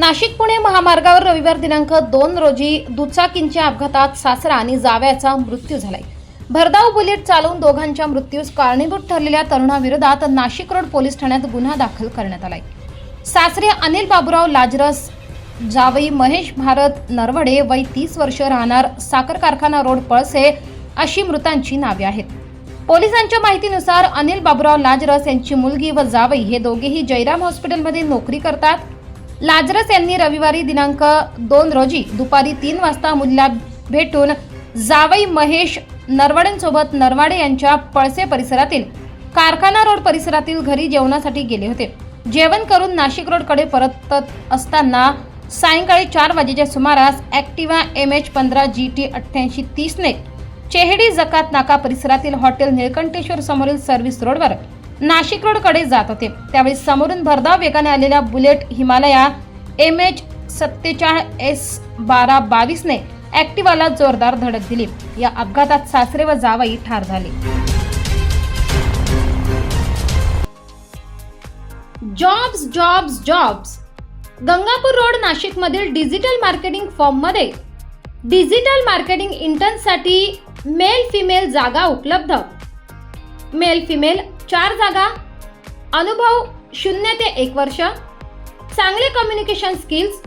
नाशिक पुणे महामार्गावर रविवार दिनांक दोन रोजी दुचाकींच्या अपघातात सासरा आणि जाव्याचा मृत्यू झालाय. भरधाव बुलेट चालवून दोघांच्या मृत्यूस कारणीभूत ठरलेल्या तरुणाविरोधात नाशिक रोड पोलीस ठाण्यात गुन्हा दाखल करण्यात आलाय. सासरे अनिल बाबुराव लाजरस जावई महेश भारत नरवडे वय तीस वर्ष राहणार साखर कारखाना रोड पळसे अशी मृतांची नावे आहेत. पोलिसांच्या माहितीनुसार अनिल बाबुराव लाजरस यांची मुलगी व जावई हे दोघेही जयराम हॉस्पिटलमध्ये नोकरी करतात. लाजरस यांनी रविवारी दिनांक दोन रोजी दुपारी तीन वाजता मुलीला भेटून जावई महेश नरवाडेंसोबत नरवाडे यांच्या पळसे परिसरातील कारखाना रोड परिसरातील घरी जेवणासाठी गेले होते. जेवण करून नाशिक रोडकडे परतत असताना सायंकाळी चार वाजेच्या सुमारास ॲक्टिवा एम एच पंधरा जी टी अठ्ठ्याऐंशी तीसने चेहडी जकात नाका परिसरातील हॉटेल निळकंठेश्वर समोरील सर्व्हिस रोडवर नाशिक रोडकडे जात होते. त्यावेळी समोरून भरधाव वेगाने आलेल्या बुलेट हिमालया एम एच सत्तेचाळीस एस बारा बावीसने ॲक्टिवाला जोरदार धडक दिली. या अपघातात सासरे व जावई ठार झाले. Jobs jobs jobs. Gangapur road नाशिकमधील डिजिटल मार्केटिंग फॉर्ममध्ये डिजिटल मार्केटिंग इंटर्नसाठी मेल फिमेल जागा उपलब्ध. मेल फिमेल चार जागा अनुभव शून्य ते एक वर्ष चांगले कम्युनिकेशन स्किल्स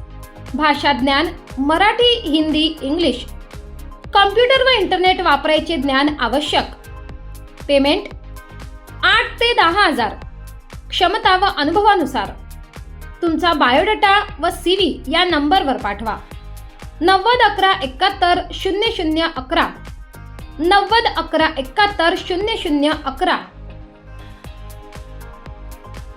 भाषा ज्ञान मराठी हिंदी इंग्लिश. कम्प्युटर व इंटरनेट वापरायचे ज्ञान आवश्यक. पेमेंट आठ ते दहा हजार. क्षमता व अनुभवानुसार. तुमचा बायोडेटा व सी व्ही या नंबरवर पाठवा. नव्वद अकरा एकाहत्तर शून्य शून्य अकरा. नव्वद अकरा एकाहत्तर शून्य शून्य अकरा.